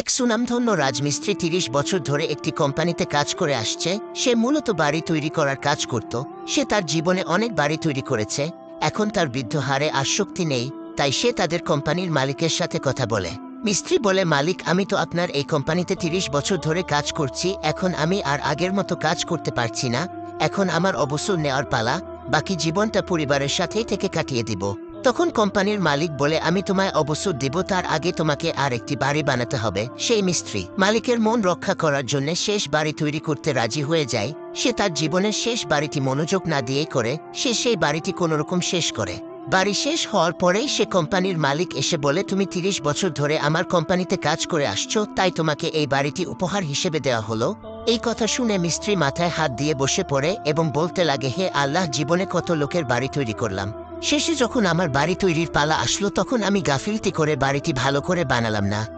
এক সুনামধন্য রাজমিস্ত্রি তিরিশ বছর ধরে একটি কোম্পানিতে কাজ করে আসছে। সে মূলত বাড়ি তৈরি করার কাজ করত। সে তার জীবনে অনেক বাড়ি তৈরি করেছে। এখন তার বৃদ্ধ হারে আসক্তি নেই, তাই সে তাদের কোম্পানির মালিকের সাথে কথা বলে। মিস্ত্রি বলে, মালিক, আমি তো আপনার এই কোম্পানিতে তিরিশ বছর ধরে কাজ করছি, এখন আমি আর আগের মতো কাজ করতে পারছি না। এখন আমার অবসর নেওয়ার পালা, বাকি জীবনটা পরিবারের সাথেই থেকে কাটিয়ে দিব। তখন কোম্পানির মালিক বলে, আমি তোমায় অবসর দেব, তার আগে তোমাকে আর একটি বাড়ি বানাতে হবে। সেই মিস্ত্রি মালিকের মন রক্ষা করার জন্য শেষ বাড়ি তৈরি করতে রাজি হয়ে যায়। সে তার জীবনের শেষ বাড়িটি মনোযোগ না দিয়ে করে, সে সেই বাড়িটি কোনোরকম শেষ করে। বাড়ি শেষ হওয়ার পরেই সে কোম্পানির মালিক এসে বলে, তুমি তিরিশ বছর ধরে আমার কোম্পানিতে কাজ করে আসছো, তাই তোমাকে এই বাড়িটি উপহার হিসেবে দেওয়া হলো। এই কথা শুনে মিস্ত্রি মাথায় হাত দিয়ে বসে পড়ে এবং বলতে লাগে, হে আল্লাহ, জীবনে কত লোকের বাড়ি তৈরি করলাম। শেষে যখন আমার বাড়ি তৈরির পালা আসলো, তখন আমি গাফিলতি করে বাড়িটি ভালো করে বানালাম না।